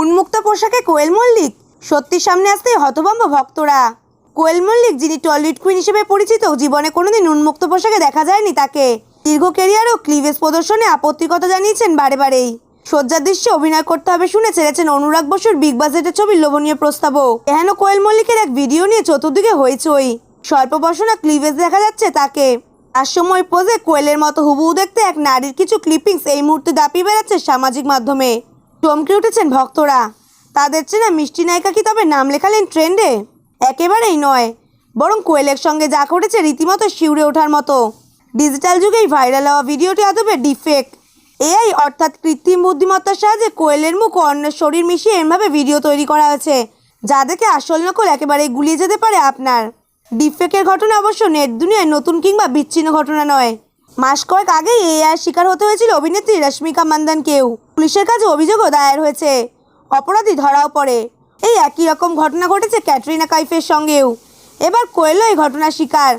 উন্মুক্ত পোশাকে কোয়েল মল্লিক? সত্যি সামনে আসতেই হতভম্ব ভক্তরা। কোয়েল মল্লিক, যিনি টলিউড কুইন হিসেবে পরিচিত, জীবনে কোনোদিন উন্মুক্ত পোশাকে দেখা যায়নি তাকে। দীর্ঘ কেরিয়ার ও ক্লিভেজ প্রদর্শনে আপত্তির কথা জানিয়েছেন বারে বারেই। সজ্জার দৃশ্যে অভিনয় করতে হবে শুনে ছেড়েছেন অনুরাগ বসুর বিগ বাজেটের ছবির লোভনীয় প্রস্তাবও। এহেন কোয়েল মল্লিকের এক ভিডিও নিয়ে চতুর্দিকে হইচই? স্বল্প বসনা ক্লিভেজ দেখা যাচ্ছে তাকে। আর সময় পোজে কোয়েলের মতো হুবহু দেখতে এক নারীর কিছু ক্লিপিংস এই মুহূর্তে দাপিয়ে বেড়াচ্ছে সামাজিক মাধ্যমে। চমকে উঠেছেন ভক্তরা। তাদের চেনা মিষ্টি নায়িকা কি তবে নাম লেখালেন ট্রেন্ডে? একেবারেই নয়, বরং কোয়েলের সঙ্গে যা ঘটেছে রীতিমতো শিউরে ওঠার মতো। ডিজিটাল যুগেই ভাইরাল হওয়া ভিডিওটি আদবে ডিফেক্ট। এআই অর্থাৎ কৃত্রিম বুদ্ধিমত্তার সাহায্যে কোয়েলের মুখ ও অন্যের শরীর মিশিয়ে এমভাবে ভিডিও তৈরি করা হয়েছে, যা দেখে আসল নকল একেবারেই গুলিয়ে যেতে পারে আপনার। ডিফেকের ঘটনা অবশ্য নেট দুনিয়ায় নতুন কিংবা বিচ্ছিন্ন ঘটনা নয়। মাস কয়েক আগেই এআর শিকার হতে হয়েছিল অভিনেত্রী রশ্মিকা মান্দানকেও। পুলিশের কাছে অভিযোগও দায়ের হয়েছে। অপরাধী ধরাও পড়ে। এই একই রকম ঘটনা ঘটেছে ক্যাটরিনা কাইফের সঙ্গেও। এবার কোয়েলও এই ঘটনার শিকার।